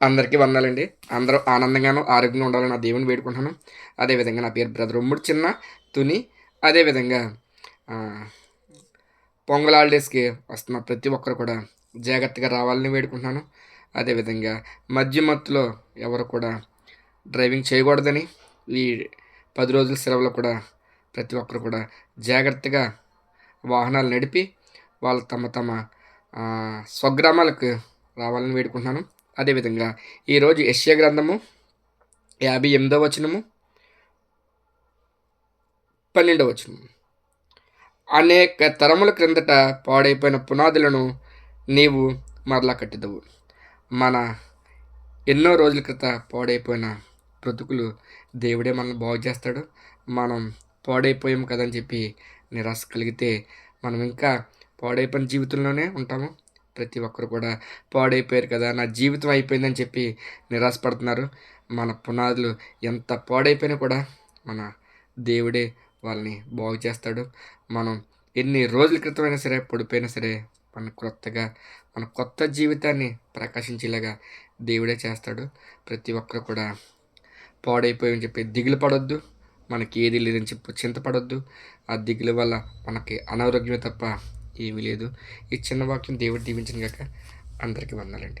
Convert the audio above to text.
అందరికీ వందాలండి. అందరూ ఆనందంగాను ఆరోగ్యంగా ఉండాలని నా దేవుని వేడుకుంటున్నాను. అదేవిధంగా నా పేరు బ్రదర్ ఉమ్ముడు చిన్న తుని. అదేవిధంగా పొంగల్ హాలిడేస్కి వస్తున్న ప్రతి ఒక్కరు కూడా జాగ్రత్తగా రావాలని వేడుకుంటున్నాను. అదేవిధంగా మధ్య మత్తులో ఎవరు కూడా డ్రైవింగ్ చేయకూడదని ఈ పది రోజుల సెలవులో కూడా ప్రతి ఒక్కరు కూడా జాగ్రత్తగా వాహనాలు నడిపి వాళ్ళు తమ తమ స్వగ్రామాలకు రావాలని వేడుకుంటున్నాను. అదేవిధంగా ఈరోజు యశ్య గ్రంథము యాభై ఎనిమిదో వచనము పన్నెండవ వచనము. అనేక తరముల క్రిందట పాడైపోయిన పునాదులను నీవు మరలా కట్టిదవు. మన ఎన్నో రోజుల క్రిత పాడైపోయిన బ్రతుకులు దేవుడే మనల్ని బాగు చేస్తాడు. మనం పాడైపోయాం కదని చెప్పి నిరాశ కలిగితే మనం ఇంకా పాడైపోయిన జీవితంలోనే ఉంటాము. ప్రతి ఒక్కరు కూడా పాడైపోయారు కదా నా జీవితం అయిపోయిందని చెప్పి నిరాశపడుతున్నారు. మన పునాదులు ఎంత పాడైపోయినా కూడా మన దేవుడే వాళ్ళని బాగు చేస్తాడు. మనం ఎన్ని రోజుల క్రితమైనా సరే పడిపోయినా సరే మన క్రొత్తగా మన కొత్త జీవితాన్ని ప్రకాశించేలాగా దేవుడే చేస్తాడు. ప్రతి ఒక్కరు కూడా పాడైపోయని చెప్పి దిగులు పడొద్దు. మనకి ఏది లేదని చెప్పి చింతపడొద్దు. ఆ దిగులు వల్ల మనకి అనారోగ్యమే తప్ప ఏమీ లేదు. ఈ చిన్న వాక్యం దేవుడు దీవించిన గాక. అందరికీ వందాలండి.